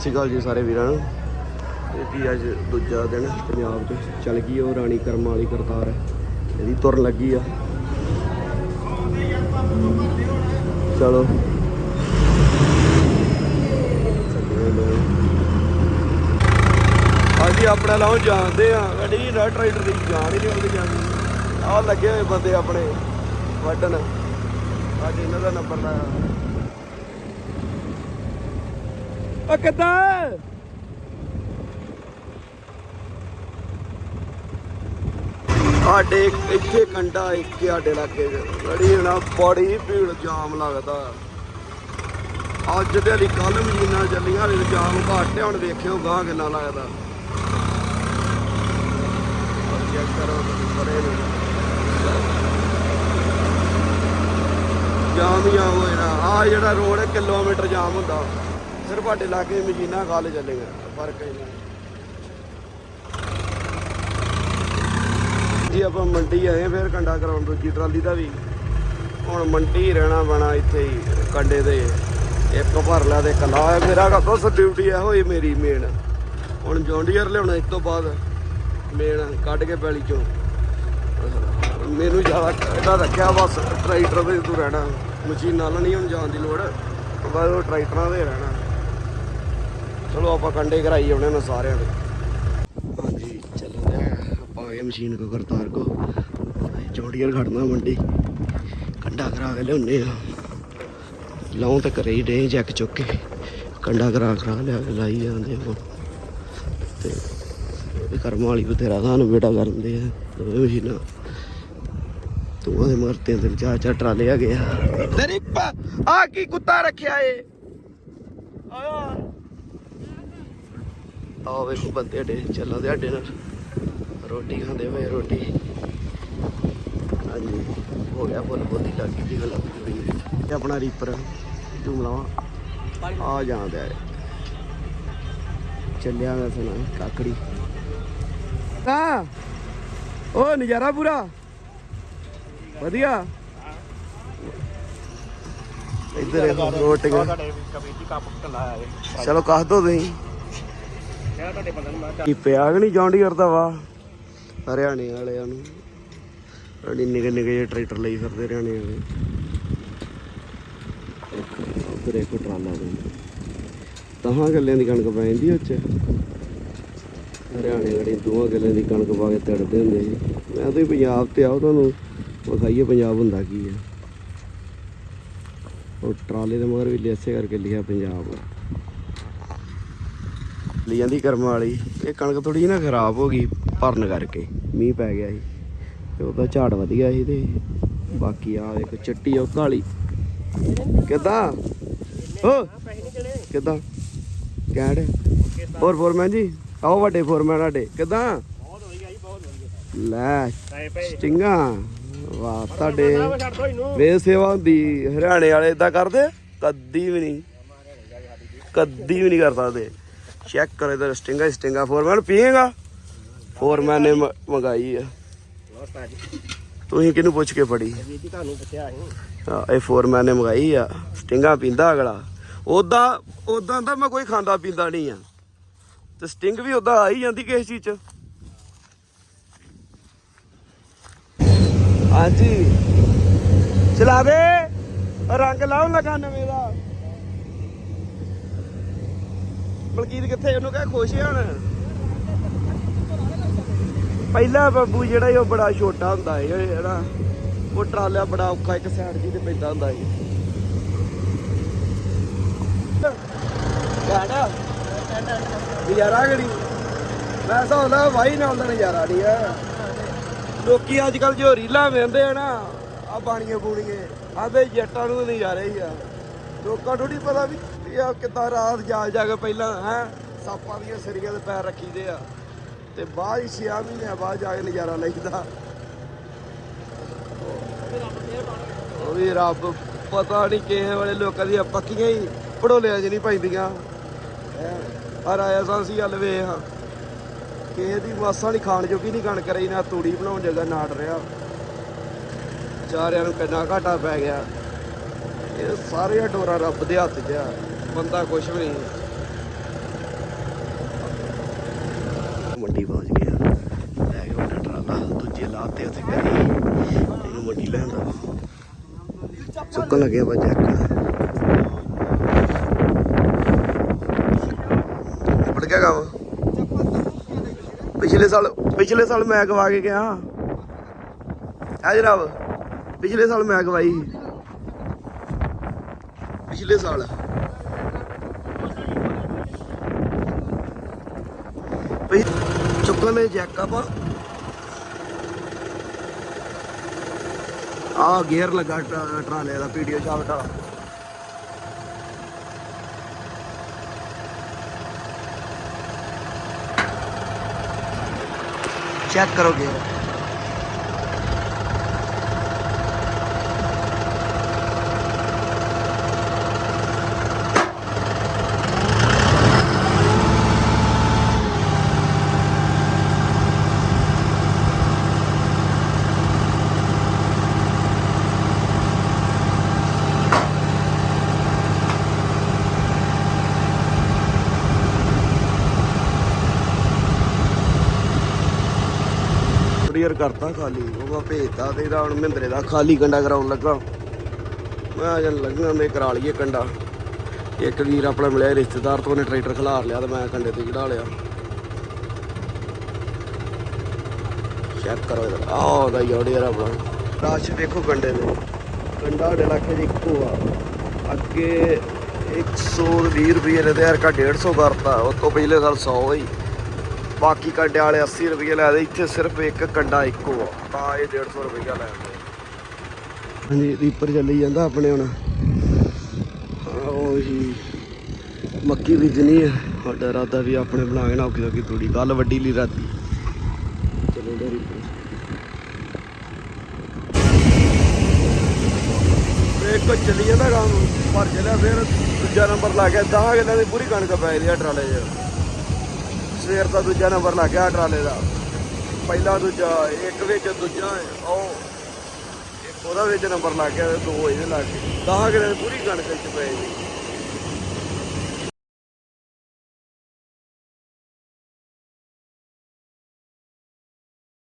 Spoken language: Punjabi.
ਸਤਿ ਸ਼੍ਰੀ ਅਕਾਲ ਜੀ ਸਾਰੇ ਵੀਰਾਂ ਨੂੰ। ਇਹ ਕੀ ਅੱਜ ਦੂਜਾ ਦਿਨ ਪੰਜਾਬ 'ਚ ਚੱਲ ਗਈ ਉਹ ਰਾਣੀ ਕਰਮ ਵਾਲੀ ਕਰਤਾਰ। ਇਹਦੀ ਤੁਰਨ ਲੱਗੀ ਆ। ਚਲੋ। ਹਾਂਜੀ, ਆਪਣਾ ਲਾਉ ਜਾਣਦੇ ਆ। ਗੱਡੀ ਨਾ ਟਰੈਕਟਰ ਦੀ ਜਾਣ ਹੀ ਨਹੀਂ ਆਉਂਦੀ ਜਾਂਦੀ। ਆਹ ਲੱਗੇ ਹੋਏ ਬੰਦੇ ਆਪਣੇ। ਵੱਢਣ। ਅੱਜ ਇਹਨਾਂ ਦਾ ਨੰਬਰ ਲਾਇਆ ਓ ਕਿੱਦਾਂ ਸਾਡੇ ਇੱਥੇ ਕੰਡਾ ਇੱਕ ਸਾਡੇ ਇਲਾਕੇ ਬੜੀ ਨਾ ਬੜੀ ਭੀੜ, ਜਾਮ ਲੱਗਦਾ। ਅੱਜ ਤੇ ਲਈ ਕੱਲ ਮਸ਼ੀਨਾਂ ਚੱਲੀਆਂ, ਹਲੇ ਜਾਮ ਘੱਟ ਹੁਣ ਵੇਖਿਓ ਗਾਂ ਕਿੰਨਾ ਲੱਗਦਾ। ਚੈੱਕ ਕਰੋ ਪਰੇ ਨੂੰ ਜਾਮ ਹੀ ਜਾਮ ਹੋਇਆ ਆ ਜਿਹੜਾ ਰੋਡ ਹੈ ਕਿਲੋਮੀਟਰ ਜਾਮ ਹੁੰਦਾ। ਸਿਰਫ ਤੁਹਾਡੇ ਇਲਾਕੇ ਦੀ ਮਸ਼ੀਨਾਂ ਗੱਲ ਚੱਲੇਗਾ ਫ਼ਰਕ ਹੀ ਜੀ ਆਪਾਂ ਮੰਡੀ ਆਏ, ਫਿਰ ਕੰਡਾ ਕਰਾਉਣ ਦੂਜੀ ਟਰਾਲੀ ਦਾ ਵੀ। ਹੁਣ ਮੰਡੀ ਰਹਿਣਾ ਬਣਾ ਇੱਥੇ ਹੀ, ਕੰਡੇ ਦੇ ਇੱਕ ਭਰ ਲਿਆ ਤੇ ਕਲਾ ਮੇਰਾ ਕਦੋਂ ਡਿਊਟੀ ਆ ਹੋਈ ਮੇਰੀ ਮੇਨ ਹੁਣ ਜੌਂਡੀਅਰ ਲਿਆਉਣਾ ਇਸ ਤੋਂ ਬਾਅਦ ਮੇਨ ਕੱਢ ਕੇ ਪੈਲੀ ਚੋਂ। ਮੈਨੂੰ ਜ਼ਿਆਦਾ ਇਹਦਾ ਰੱਖਿਆ ਬਸ, ਟਰੈਕਟਰ ਦੇ ਤੂੰ ਰਹਿਣਾ। ਮਸ਼ੀਨ ਨਾਲ ਨਹੀਂ ਹੁਣ ਜਾਣ ਦੀ ਲੋੜ। ਬਸ ਉਹ ਟਰੈਕਟਰਾਂ ਦੇ ਰਹਿਣਾ। ਚਲੋ ਆਪਾਂ ਕੰਡੇ ਕਰਾਈ ਆਉਣੇ ਨੇ ਸਾਰਿਆਂ ਦੇ। ਹਾਂਜੀ ਚੱਲਦੇ ਆਪਾਂ ਗਏ ਮਸ਼ੀਨ ਕੋ ਕਰਤਾਰ ਕੋ ਜੋੜੀਅਰ ਖੜਨਾ ਮੰਡੀ। ਕੰਡਾ ਕਰਾ ਕੇ ਲਿਆਉਨੇ ਆ। ਲਾਉਂ ਤੇ ਕਰੇ ਹੀ ਡੇ ਜੈਕ ਚੁੱਕ ਕੇ। ਕੰਡਾ ਕਰਾ ਕਰਾ ਲਿਆ ਕੇ ਲਾਈ ਜਾਂਦੇ ਆ। ਤੇ ਇਹ ਕਰਮ ਵਾਲੀ ਬਥੇਰਾ ਸਾਨੂੰ ਬੇਟਾ ਕਰਦੇ ਆ ਦੋਵੇਂ ਮਸ਼ੀਨਾਂ। ਤੂੰ ਉਹਦੇ ਮਰਤੇ ਤੇ ਚਾਰ ਚਾਰ ਟਰਾਲੇ ਆ। ਗਿਆ ਤੇਰੀ ਆ ਕੀ ਕੁੱਤਾ ਰੱਖਿਆ ਏ? ਆਇਆ ਆਹ ਵੇਖੋ ਬੰਦੇ ਡੇ ਚੱਲਾਂ ਦੇ ਸਾਡੇ ਨਾਲ। ਰੋਟੀ ਖਾਂਦੇ ਹੋਏ ਰੋਟੀ। ਹਾਂਜੀ ਹੋ ਗਿਆ ਫੁੱਲ ਬੋਦੀ ਲੱਗ ਗਈ ਜੀ ਗੱਲ ਆਪਣੀ ਇਹ ਆਪਣਾ ਰੀਪਰ ਤੂੰ ਮਲਾਵਾ ਆ ਜਾਂਦਾ ਹੈ ਚੱਲਿਆ ਮੈਂ ਸੁਣਾ ਕਾਕੜੀ। ਹਾਂ ਉਹ ਨਜ਼ਾਰਾ ਪੂਰਾ। ਵਧੀਆ। ਇੱਧਰ ਕੱਲਾ ਆਇਆ ਚਲੋ ਕੱਸ ਦੋ ਤੁਸੀਂ। ਕਿਹੜਾ ਤੁਹਾਡੇ ਬੰਦੇ ਨੂੰ ਮੈਂ ਕੀ ਪਿਆ ਕਿ ਨਹੀਂ ਜੌਂਡੀਅਰ ਦਾ ਵਾ? ਹਰਿਆਣੇ ਵਾਲਿਆਂ ਨੂੰ। ਅੜੀ ਨਿੱਕੇ ਨਿੱਕੇ ਜਿਹੇ ਟਰੈਕਟਰ ਲਈ ਫਿਰਦੇ ਹਰਿਆਣੇ ਵਾਲੇ। ਉਧਰ ਇੱਕ ਟਰਾਲਾ ਦੇ ਤਹਾਂ ਗੱਲਿਆਂ ਦੀ ਕਣਕ ਪੈ ਜਾਂਦੀ ਉੱਚ। ਹਰਿਆਣੇ ਵਾਲੇ ਦੋਹਾਂ ਗੱਲਿਆਂ ਦੀ ਕਣਕ ਪਾ ਕੇ ਤੜਦੇ ਹੁੰਦੇ ਸੀ। ਮੈਂ ਤਾਂ ਪੰਜਾਬ ਤੇ ਆਉ ਤੁਹਾਨੂੰ ਵਿਖਾਈਏ ਪੰਜਾਬ ਹੁੰਦਾ ਕੀ ਆ। ਉਹ ਟਰਾਲੇ ਦੇ ਮਗਰ ਵੀ ਲਿਆਸੇ ਕਰਕੇ ਲਿਖਿਆ ਪੰਜਾਬ ਲਈ ਜਾਂਦੀ ਕਰਮ ਵਾਲੀ। ਇਹ ਕਣਕ ਥੋੜੀ ਨਾ ਖਰਾਬ ਹੋ ਗਈ ਭਰਨ ਕਰਕੇ। ਮੀਂਹ ਪੈ ਗਿਆ ਸੀ ਤੇ ਉਹਦਾ ਝਾੜ ਵਧੀਆ ਸੀ ਤੇ ਬਾਕੀ ਆ ਇੱਕ ਚਿੱਟੀ ਉਹ ਕਾਲੀ। ਕਿੱਦਾਂ? ਓ ਪੈਸੇ ਨਹੀਂ ਕੈਂਡ। ਹੋਰ ਫੋਰਮੈਨ ਜੀ? ਆਓ ਵੱਡੇ ਫੋਰਮੈਨ ਸਾਡੇ। ਕਿੱਦਾਂ? ਬਹੁਤ ਵਧੀਆ ਜੀ ਬਹੁਤ ਵਧੀਆ ਲੈ ਪੈਸੇ ਸਟਿੰਗਾ। ਵਾਹ, ਤੁਹਾਡੇ ਛੱਡ ਵੇ ਸੇਵਾ ਹੁੰਦੀ। ਹਰਿਆਣੇ ਵਾਲੇ ਇਦਾਂ ਕਰਦੇ ਕਦੀ ਵੀ ਨਹੀਂ। ਕਦੀ ਵੀ ਨਹੀਂ ਕਰ ਸਕਦੇ। ਚੈੱਕ ਕਰੋ ਇਧਰ ਸਟਿੰਗਾ ਹੀ ਸਟਿੰਗਾ ਫੋਰਮੈਨ ਪੀਏਗਾ? ਫੋਰਮੈਨ ਨੇ ਮ- ਮੰਗਾਈ ਆ। ਤੁਸੀਂ ਕਿਹਨੂੰ ਪੁੱਛ ਕੇ ਫੜੀ? ਹਾਂ, ਇਹ ਫੋਰਮੈਨ ਨੇ ਮੰਗਾਈ ਆ। ਸਟਿੰਗਾ ਪੀਂਦਾ ਅਗਲਾ। ਉਦਾਂ ਉਦਾਂ ਤਾਂ ਮੈਂ ਕੋਈ ਖਾਂਦਾ ਪੀਂਦਾ ਨਹੀਂ ਆ। ਤੇ ਸਟਿੰਗ ਵੀ ਉਦਾਂ ਆ ਹੀ ਜਾਂਦੀ ਕਿਸੇ ਚੀਜ਼ ਚ। ਹਾਂਜੀ। ਚਲਾ ਦੇ ਰੰਗ ਲਾਉਣ ਲੱਗਾ ਨਵੇਂ ਦਾ। ਬਲਕੀਤ ਕਿੱਥੇ? ਉਹਨੂੰ ਕਹਿ ਖੁਸ਼ ਆ ਪਹਿਲਾ ਬੱਬੂ ਜਿਹੜਾ ਉਹ ਬੜਾ ਛੋਟਾ ਹੁੰਦਾ ਹੈ ਜਿਹੜਾ ਉਹ ਟਰਾਲਾ ਬੜਾ ਔਖਾ ਇੱਕ ਸਾਈਡ ਜੀ ਤੇ ਪੈਂਦਾ ਹੁੰਦਾ ਸੀ। ਗਾੜਾ ਨਜ਼ਾਰਾ ਗੜੀ ਮੈਂ ਸੌਂਦਾ ਵਾਈ ਨਾਲ ਦਾ ਨਜ਼ਾਰਾ ਨਹੀਂ ਆ। ਲੋਕੀ ਅੱਜ ਕੱਲ ਜੋ ਰੀਲਾਂ ਵੇਂਦੇ ਆ ਨਾ ਆ ਬਾਣੀਆਂ ਬੂਣੀਏ ਆਦੇ ਜੱਟਾਂ ਨੂੰ ਨਜ਼ਾਰੇ ਹੀ ਆ। ਲੋਕਾਂ ਨੂੰ ਨਹੀਂ ਪਤਾ ਵੀ ਵੀ ਆ ਕਿੱਦਾਂ ਰਾਤ ਜਾ ਜਾ ਕੇ ਪਹਿਲਾਂ, ਹੈ, ਸਾਪਾਂ ਦੀਆਂ ਸਰੀਆਂ ਦੇ ਪੈਰ ਰੱਖੀਦੇ ਆ। ਤੇ ਬਾਅਦ 6 ਮਹੀਨਿਆਂ ਬਾਅਦ ਜਾ ਕੇ ਨਜ਼ਾਰਾ ਲਈਦਾ। ਉਹ ਵੀ ਰੱਬ, ਪਤਾ ਨਹੀਂ ਕਿਸੇ ਵਾਲੇ ਲੋਕਾਂ ਦੀਆਂ ਪੱਕੀਆਂ ਹੀ ਪੜੋਲਿਆਂ 'ਚ ਨਹੀਂ ਪੈਂਦੀਆਂ। ਆ ਰਾਇਆ ਸਾਂਸੀ ਗੱਲ ਵੇ ਹਾਂ ਕਿਸੇ ਦੀ ਮਾਸਾ ਨਹੀਂ, ਖਾਣ ਜੋਗੀ ਨਹੀਂ ਕਣਕ ਰਹੀ, ਨਾ ਤੂੜੀ ਬਣਾਉਣ ਜਗ੍ਹਾ ਨਾੜ ਰਿਹਾ। ਚਾਰਿਆਂ ਨੂੰ ਕਿੰਨਾ ਘਾਟਾ ਪੈ ਗਿਆ। ਇਹ ਸਾਰੇ ਡੋਰਾ ਰੱਬ ਦੇ ਹੱਥ 'ਚ ਆ। ਬੰਦਾ ਕੁਛ ਵੀ ਨਹੀਂ। ਮੰਡੀ ਪਹੁੰਚ ਗਏ ਲੈ ਕੇ ਵੱਡਾ ਟਰਾਲਾ, ਦੂਜੇ ਲਾਤੇ ਉੱਥੇ ਕਰੀ ਇਹਨੂੰ ਮੰਡੀ ਲੈਂਦਾ ਚੁੱਕਣ ਲੱਗਿਆ ਬਾ ਜੱਕ। ਪੜ ਗਿਆ ਕੰਮ? ਪਿਛਲੇ ਸਾਲ ਪਿਛਲੇ ਸਾਲ ਮੈਂ ਗਵਾ ਕੇ ਗਿਆ। ਆ ਜਨਾਬ, ਪਿਛਲੇ ਸਾਲ ਮੈਂ ਗਵਾਈ। ਪਿਛਲੇ ਸਾਲ। ਪਈ। ਚੁੱਕਣ ਲਈ ਜੈਕ ਆਪਾਂ ਆ ਗੇਅਰ ਲੱਗਾ ਟਰਾਲੇ ਦਾ ਪੀਡੀਓ ਚਾਵਟਾ ਚੈੱਕ ਕਰੋ ਗੇਅਰ ਕਲੀਅਰ ਕਰਤਾ ਖਾਲੀ। ਉਹ ਭੇਜਤਾ ਤੇ ਇਹਦਾ ਹੁਣ ਮਹਿੰਦਰੇ ਦਾ ਖਾਲੀ ਕੰਡਾ ਕਰਾਉਣ ਲੱਗਾ। ਮੈਂ ਜਨ ਲੱਗਣਾ ਦੇ ਕਰਾ ਲਈਏ ਕੰਡਾ। ਇੱਕ ਵੀਰ ਆਪਣਾ ਮਿਲਿਆ ਰਿਸ਼ਤੇਦਾਰ ਤੋਂ, ਉਹਨੇ ਟਰੈਕਟਰ ਖਿਲਾਰ ਲਿਆ ਤੇ ਮੈਂ ਕੰਡੇ ਤੇ ਚੜਾ ਲਿਆ। ਚੈੱਕ ਕਰੋ ਇਹਦਾ। ਆਹ ਉਹਦਾ ਯੋੜੀ ਯਾਰ ਆਪਣਾ ਰਾਸ਼ ਦੇਖੋ ਕੰਡੇ ਦੇ। ਕੰਡਾ ਸਾਡੇ ਇਲਾਕੇ 'ਚ ਇੱਕੋ ਆ। ਅੱਗੇ 120 ਰੁਪਏ ਦੇ ਤੇ ਯਾਰ ਕਾ 150 ਕਰਤਾ ਉਸ ਤੋਂ ਪਿਛਲੇ ਸਾਲ 100 ਹੀ। ਬਾਕੀ ਕੰਡੇ ਵਾਲੇ 80 ਰੁਪਏ ਲੈਦੇ ਇੱਥੇ ਸਿਰਫ ਇੱਕ ਕੰਡਾ ਇੱਕੋ ਆ। ਤਾਂ ਇਹ 150 ਰੁਪਏ ਲੈਂਦੇ ਹਾਂਜੀ ਰੀਪਰ ਚੱਲੀ ਜਾਂਦਾ ਆਪਣੇ ਹੁਣ। ਉਹ ਮੱਕੀ ਬੀਜਣੀ ਹੈ ਸਾਡਾ ਇਰਾਦਾ ਵੀ ਆਪਣੇ ਬਣਾ ਕੇ ਨਾ ਔਖੀ ਔਖੀ ਤੂੜੀ ਕੱਲ ਵੱਡੀ ਲਈ ਰਾਤੀ। ਚਲੋ ਡੇ ਰੀਪਰ ਇੱਕ ਚੱਲੀ ਜਾਂਦਾ ਕੰਮ ਪਰ ਚੱਲਿਆ ਫਿਰ ਦੂਜਾ ਨੰਬਰ ਲਾ ਕੇ 10 ਕਿੱਲੇ ਦੀ ਪੂਰੀ ਕਣਕ ਪੈ ਰਹੀ ਆ ਟਰਾਲੇ 'ਚ। ਸਵੇਰ ਦਾ ਦੂਜਾ ਨੰਬਰ ਲੱਗ ਗਿਆ ਟਰਾਲੇ ਦਾ। ਪਹਿਲਾ ਦੂਜਾ ਇੱਕ ਵਿੱਚ ਦੂਜਾ ਹੈ, ਉਹ ਇੱਕ ਉਹਦਾ ਵਿੱਚ ਨੰਬਰ ਲੱਗ ਗਿਆ ਤੇ ਦੋ ਇਹਦੇ ਲੱਗ ਗਏ। 10 ਕਿੱਲੇ ਪੂਰੀ ਕਣਕ ਚ ਪਏ ਜੀ